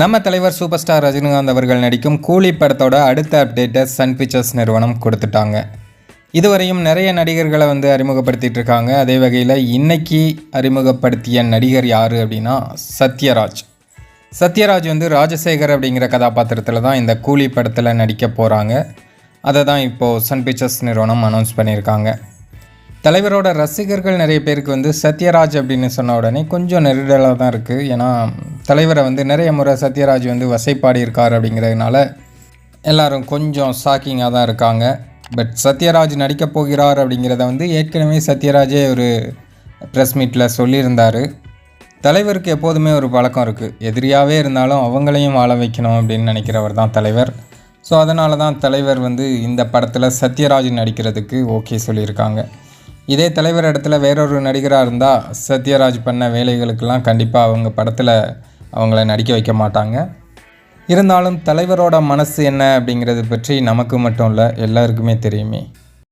நம்ம தலைவர் super star Rajinikanth அவர்கள் நடிக்கும் கூலி படத்தோட அடுத்த அப்டேட்டை சன் பிக்சர்ஸ் நிறுவனம் கொடுத்துட்டாங்க. இதுவரையும் நிறைய நடிகர்களை வந்து அறிமுகப்படுத்திட்டு இருக்காங்க. அதே வகையில் இன்னைக்கு அறிமுகப்படுத்திய நடிகர் யார் அப்படின்னா சத்யராஜ். சத்யராஜ் வந்து ராஜசேகர் அப்படிங்கிற கதாபாத்திரத்தில் தான் இந்த கூலி படத்தில் நடிக்க போகிறாங்க அதை தான் இப்போது சன் பிக்சர்ஸ் நிறுவனம் அனௌன்ஸ் பண்ணியிருக்காங்க. தலைவரோட ரசிகர்கள் நிறைய பேருக்கு வந்து சத்யராஜ் அப்படின்னு சொன்ன உடனே கொஞ்சம் நெருடலாக தான் இருக்குது ஏன்னா தலைவரை வந்து நிறைய முறை சத்யராஜ் வந்து வசைப்பாடி இருக்கார் அப்படிங்கிறதுனால எல்லோரும் கொஞ்சம் ஷாக்கிங்காக தான் இருக்காங்க. பட் சத்யராஜ் நடிக்கப் போகிறார் அப்படிங்கிறத வந்து ஏற்கனவே சத்யராஜே ஒரு ப்ரெஸ் மீட்டில் சொல்லியிருந்தார். தலைவருக்கு எப்போதுமே ஒரு பழக்கம் இருக்குது எதிரியாகவே இருந்தாலும் அவங்களையும் வாழ வைக்கணும் அப்படின்னு நினைக்கிறவர் தான் தலைவர். ஸோ அதனால தான் தலைவர் வந்து இந்த படத்தில் சத்யராஜ் நடிக்கிறதுக்கு ஓகே சொல்லியிருக்காங்க. இதே தலைவர் இடத்துல வேறொரு நடிகராக இருந்தால் சத்யராஜ் பண்ண வேலைகளுக்கெல்லாம் கண்டிப்பாக அவங்க படத்தில் அவங்கள நடிக்க வைக்க மாட்டாங்க. இருந்தாலும் தலைவரோட மனசு என்ன அப்படிங்கிறது பற்றி நமக்கு மட்டும் இல்லை எல்லாருக்குமே தெரியுமே.